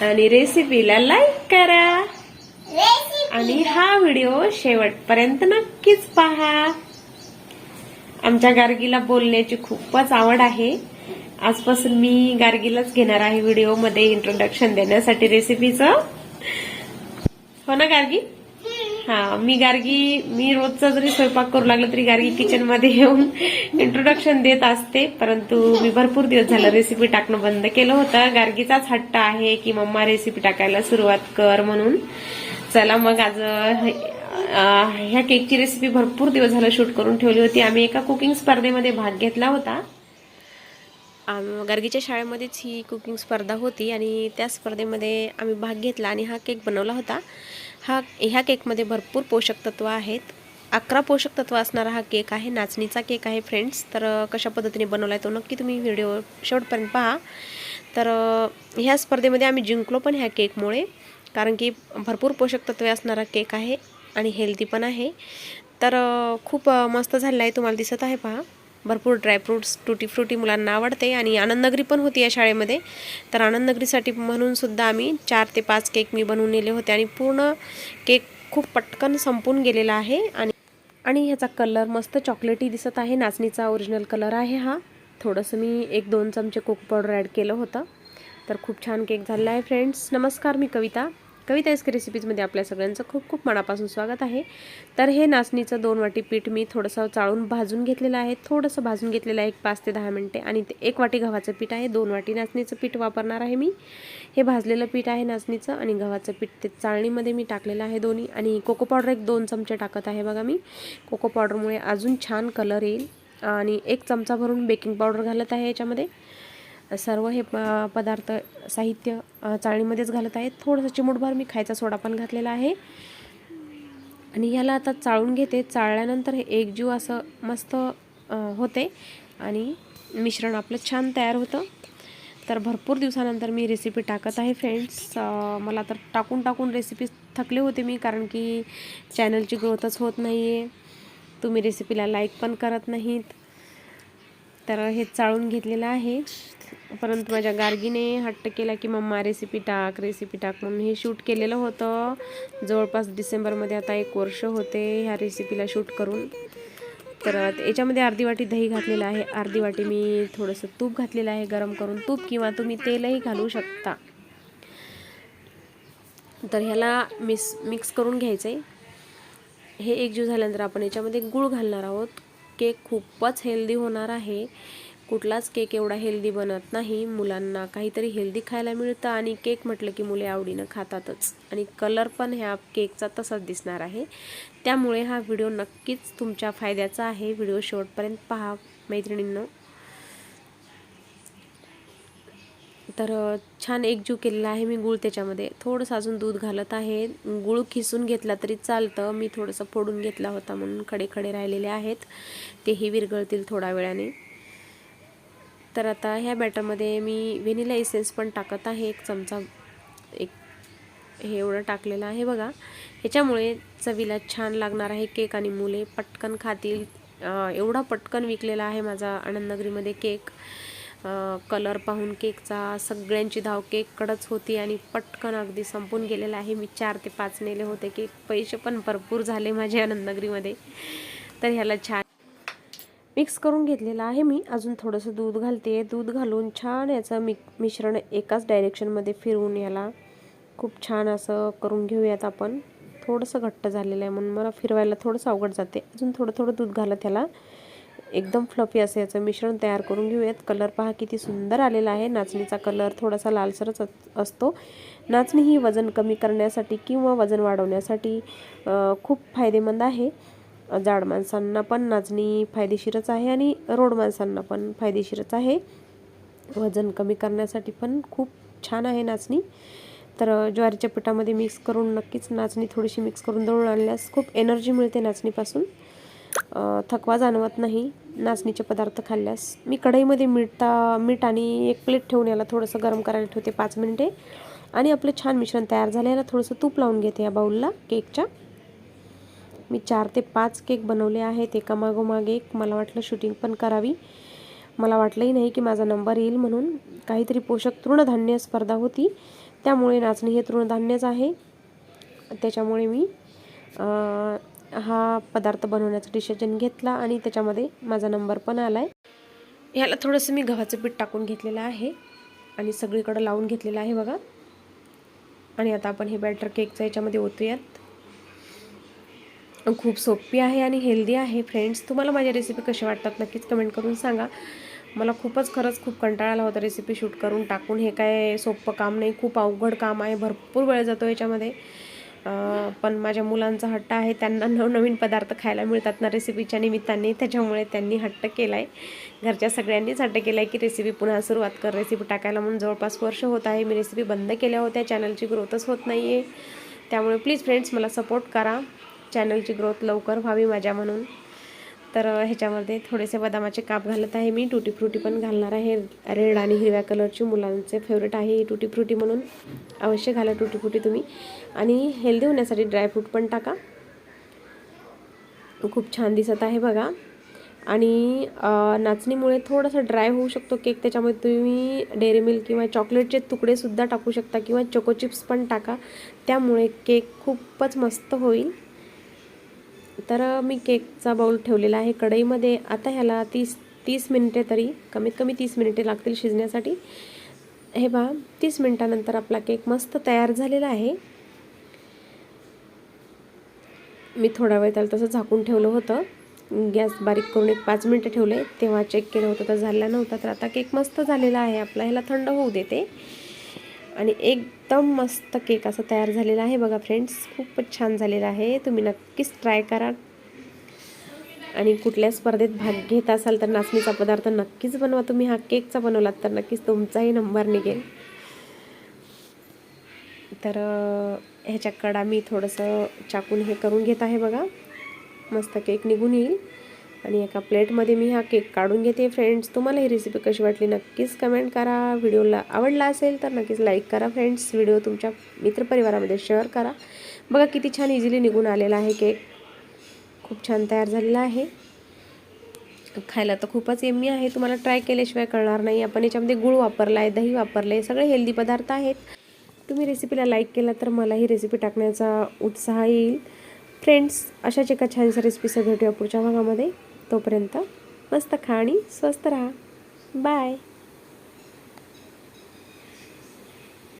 आणि रेसिपीला लाईक करा. आणि हा व्हिडिओ शेवटपर्यंत नक्कीच पहा. आमच्या गार्गीला बोलण्याची खूपच आवड आहे. आजपासून मी गार्गीलाच घेणार आहे व्हिडिओमध्ये इंट्रोडक्शन देण्यासाठी रेसिपीचं हो ना गार्गी? हा मी गार्गी मी रोजचा जरी स्वयंपाक करू लागला तरी गार्गी किचनमध्ये येऊन इंट्रोडक्शन देत असते. परंतु मी भरपूर दिवस झालं रेसिपी टाकणं बंद केलं होतं. गार्गीचाच हट्ट आहे की मम्मा रेसिपी टाकायला सुरुवात कर म्हणून. चला मग आज ह्या केकची रेसिपी भरपूर दिवस झालं शूट करून ठेवली होती. आम्ही एका कुकिंग स्पर्धेमध्ये भाग घेतला होता. आम- गर्गीच्या शाळेमध्येच ही कुकिंग स्पर्धा होती आणि त्या स्पर्धेमध्ये आम्ही भाग घेतला आणि हा केक बनवला होता. हा ह्या केकमध्ये भरपूर पोषक तत्व आहेत. अकरा पोषक तत्व असणारा हा केक आहे नाचणीचा केक आहे फ्रेंड्स तर कशा पद्धतीने बनवला आहे तो नक्की तुम्ही व्हिडिओ शेवटपर्यंत पहा. तर ह्या स्पर्धेमध्ये आम्ही जिंकलो पण ह्या केकमुळे कारण की भरपूर पोषक तत्वे असणारा केक आहे आणि हेल्दी पण आहे. तर खूप मस्त झालेला आहे तुम्हाला दिसत आहे पहा. भरपूर ड्रायफ्रूट्स टुटी फ्रुटी मुलांना आवडते आणि आनंदनगरी पण होती या शाळेमध्ये. तर आनंदनगरीसाठी म्हणूनसुद्धा आम्ही चार ते पाच केक मी बनवून नेले होते आणि पूर्ण केक खूप पटकन संपून गेलेला आहे आणि आणि ह्याचा कलर मस्त चॉकलेटी दिसत आहे. नाचणीचा ओरिजिनल कलर आहे हा. थोडंसं मी एक दोन चमचे कोको पावडर ॲड केलं होतं. तर खूप छान केक झालेला आहे फ्रेंड्स. नमस्कार मी कविता. कविताईस रेसिपीजमध्ये आपल्या सगळ्यांचं खूप खूप मनापासून स्वागत आहे. तर हे नाचणीचं दोन वाटी पीठ मी थोडंसं चाळून भाजून घेतलेलं आहे. थोडंसं भाजून घेतलेलं आहे एक पाच ते दहा मिनटे आणि ते एक वाटी गव्हाचं पीठ आहे. दोन वाटी नाचणीचं पीठ वापरणार आहे मी. हे भाजलेलं पीठ आहे नाचणीचं आणि गव्हाचं पीठ ते चाळणीमध्ये मी टाकलेलं आहे दोन्ही आणि कोको पावडर एक दोन चमचे टाकत आहे बघा मी. कोको पावडरमुळे अजून छान कलर येईल. आणि एक चमचा भरून बेकिंग पावडर घालत आहे याच्यामध्ये. सर्व हे प- पदार्थ साहित्य चाळणीमध्येच घालत आहे थोडंसं चिमूटभर मी खायचा सोडा पण घातलेला आहे. आणि ह्याला आता चाळून घेते. चाळल्यानंतर हे एकजीव असं मस्त होते. आणि मिश्रण आपलं छान तयार होतं. तर भरपूर दिवसानंतर मी रेसिपी टाकत आहे फ्रेंड्स मला तर टाकून टाकून रेसिपी थकले होते मी कारण की चॅनलची ग्रोथच होत नाही आहे तुम्ही रेसिपीला लाईक पण करत नाहीत. तर हे चाळून घेतलेलं आहे. परंतु माझ्या गार्गीने हट्ट केला की मम्मा रेसिपी टाक रेसिपी टाक. म्हणून हे शूट केलेलं होतं. जवळपास डिसेंबरमध्ये आता एक वर्ष होते ह्या रेसिपीला शूट करून. तर याच्यामध्ये अर्धी वाटी दही घातलेलं आहे. अर्धी वाटी मी थोडंसं तूप घातलेलं आहे गरम करून. तूप किंवा तुम्ही तेलही घालू शकता. तर ह्याला मिस मिक्स करून घ्यायचं आहे हे एकजीव झाल्यानंतर आपण याच्यामध्ये गूळ घालणार आहोत. केक खूपच हेल्दी होणार आहे. कुठलाच केक एवढा हेल्दी बनत नाही. मुलांना काहीतरी हेल्दी खायला मिळतं आणि केक म्हटलं की मुले आवडीनं खातातच. आणि कलर पण ह्या केकचा तसाच दिसणार आहे. त्यामुळे हा व्हिडिओ नक्कीच तुमच्या फायद्याचा आहे. व्हिडिओ शेवटपर्यंत पहा मैत्रिणींना. तर छान एकजीव केलेला आहे मी गूळ त्याच्यामध्ये. थोडंसं अजून दूध घालत आहे. गूळ खिसून घेतला तरी चालतं. मी थोडंसं फोडून घेतला होता म्हणून खडे खडे राहिलेले आहेत. तेही विरघळतील थोड्या वेळाने. तर आता ह्या बॅटरमध्ये मी व्हेनिला एसेन्स पण टाकत आहे. एक चमचा एक हे एवढं टाकलेलं आहे बघा. ह्याच्यामुळे चवीला छान लागणार आहे केक आणि मुले. पटकन खातील. एवढा पटकन विकलेला आहे माझा आनंदनगरीमध्ये केक. कलर पाहून केकचा सगळ्यांची धाव केककडंच होती आणि पटकन अगदी संपून गेलेला आहे. मी चार ते पाच नेले होते केक पैसे पण भरपूर झाले माझे आनंदनगरीमध्ये. तर ह्याला छान मिक्स करून घेतलेलं आहे मी. अजून थोडंसं दूध घालते. दूध घालून छान याचं मिक मिश्रण एकाच डायरेक्शनमध्ये फिरवून याला खूप छान असं करून घेऊयात आपण. थोडंसं घट्ट झालेलं आहे म्हणून मला फिरवायला थोडंसं अवघड जाते. अजून थोडं थोडं दूध घालत त्याला एकदम फ्लफी असं याचं मिश्रण तयार करून घेऊयात. कलर पहा किती सुंदर आलेला आहे. नाचणीचा कलर थोडासा लालसरच असतो. नाचणी ही वजन कमी करण्यासाठी किंवा वजन वाढवण्यासाठी खूप फायदेमंद आहे. जाड माणसांना पण नाचणी फायदेशीरच आहे आणि रोड माणसांना पण फायदेशीरच आहे. वजन कमी करण्यासाठी पण खूप छान आहे नाचणी. तर ज्वारीच्या पिठामध्ये मिक्स करून नक्कीच नाचणी थोडीशी मिक्स करून दळून आणल्यास खूप एनर्जी मिळते नाचणीपासून. थकवा जाणवत नाही. नाचणीचे पदार्थ खाल्ल्यास. मी कढईमध्ये मीठा मीठ आणि एक प्लेट ठेवून याला थोडंसं गरम करायला ठेवते पाच मिनिटे. आणि आपलं छान मिश्रण तयार झालं याला थोडंसं तूप लावून घेते या बाऊलला केकच्या. मी चार ते पाच केक बनवले आहेत एका मागोमाग. एक मला वाटलं शूटिंग पण करावी. मला वाटलंही नाही की माझा नंबर येईल म्हणून. काहीतरी पोषक तृणधान्य स्पर्धा होती. त्यामुळे नाचणी हे तृणधान्यच आहे. त्याच्यामुळे मी हा पदार्थ बनवण्याचं डिसिजन घेतला आणि त्याच्यामध्ये माझा नंबर पण आला आहे ह्याला थोडंसं मी गव्हाचं पीठ टाकून घेतलेलं आहे आणि सगळीकडं लावून घेतलेलं आहे बघा. आणि आता आपण हे बॅटर केकचं याच्यामध्ये ओतूयात. खूप सोपी आहे आणि हेल्दी आहे. फ्रेंड्स तुम्हाला माझ्या रेसिपी कशा वाटतात नक्कीच कमेंट करून सांगा. मला खूपच खरंच खूप कंटाळा आला होता रेसिपी शूट करून टाकून. हे काय सोपं काम नाही खूप अवघड काम आहे. भरपूर वेळ जातो याच्यामध्ये. पण माझ्या मुलांचा हट्ट आहे. त्यांना नवनवीन पदार्थ खायला मिळतात ना रेसिपीच्या निमित्ताने. त्याच्यामुळे त्यांनी हट्ट केला आहे घरच्या सगळ्यांनीच हट्ट केला आहे की रेसिपी पुन्हा सुरुवात कर. रेसिपी टाकायला म्हणून जवळपास वर्ष होत आहे. मी रेसिपी बंद केल्या होत्या. चॅनलची ग्रोथच होत नाही आहे त्यामुळे प्लीज फ्रेंड्स मला सपोर्ट करा. चॅनलची ग्रोथ लवकर व्हावी माझ्या म्हणून. तर ह्याच्यामध्ये थोडेसे बदामाचे काप घालत आहे मी. टुटी फ्रुटी पण घालणार आहे. रेड आणि हिरव्या कलरची मुलांचे फेवरेट आहे ही टुटी फ्रुटी म्हणून. अवश्य घाला टुटी फ्रुटी तुम्ही. आणि हेल्दी होण्यासाठी ड्रायफ्रूट पण टाका. खूप छान दिसत आहे बघा. आणि नाचणीमुळे थोडंसं ड्राय होऊ शकतो केक त्याच्यामध्ये तुम्ही डेअरी मिल्क किंवा चॉकलेटचे तुकडेसुद्धा टाकू शकता किंवा चोको चिप्स पण टाका. त्यामुळे केक खूपच मस्त होईल. तर मी केकचा बाऊल ठेवलेला आहे. कढईमध्ये आता ह्याला तीस तीस मिनिटे तरी कमीत कमी तीस मिनिटे लागतील शिजण्यासाठी. हे पहा तीस मिनिटानंतर आपला केक मस्त तयार झालेला आहे. मी थोडा वेळ त्याला तसं झाकून ठेवलं होतं. गॅस बारीक करून एक पाच मिनटं ठेवले. तेव्हा चेक केलं होतं तर झाला नव्हता. तर आता केक मस्त झालेला आहे. आपला ह्याला थंड होऊ देते. आणि एकदम मस्त केक असा तयार झालेला आहे. बघा फ्रेंड्स खूपच छान झालेला आहे. तुम्ही नक्कीच ट्राय करा. आणि कुठल्या स्पर्धेत भाग घेत असाल तर नाचणीचा पदार्थ नक्कीच बनवा. तुम्ही हा केकचा बनवलात तर नक्कीच तुमचाही नंबर निघेल. तर ह्याच्या कडा मी थोडंसं चाकून हे करून घेत आहे बघा. मस्त केक निघून येईल. आणि एका प्लेटमध्ये मी हा केक काढून घेते. फ्रेंड्स तुम्हाला ही रेसिपी कशी वाटली नक्कीच कमेंट करा. व्हिडिओला आवडला असेल तर नक्कीच लाईक करा फ्रेंड्स. व्हिडिओ तुमच्या मित्रपरिवारामध्ये शेअर करा. बघा किती छान इझिली निघून आलेला आहे केक. खूप छान तयार झालेला आहे. खायला तर खूपच यम्मी आहे. तुम्हाला ट्राय केल्याशिवाय कळणार नाही. आपण याच्यामध्ये गुळ वापरला आहे दही वापरलं आहे सगळे हेल्दी पदार्थ आहेत. तुम्ही रेसिपीला लाईक केला तर मला ही रेसिपी टाकण्याचा उत्साह येईल. फ्रेंड्स अशाच एका छानशा रेसिपीसह भेटूया पुढच्या भागामध्ये. तोपर्यंत मस्त खा आणि स्वस्त राहा. बाय.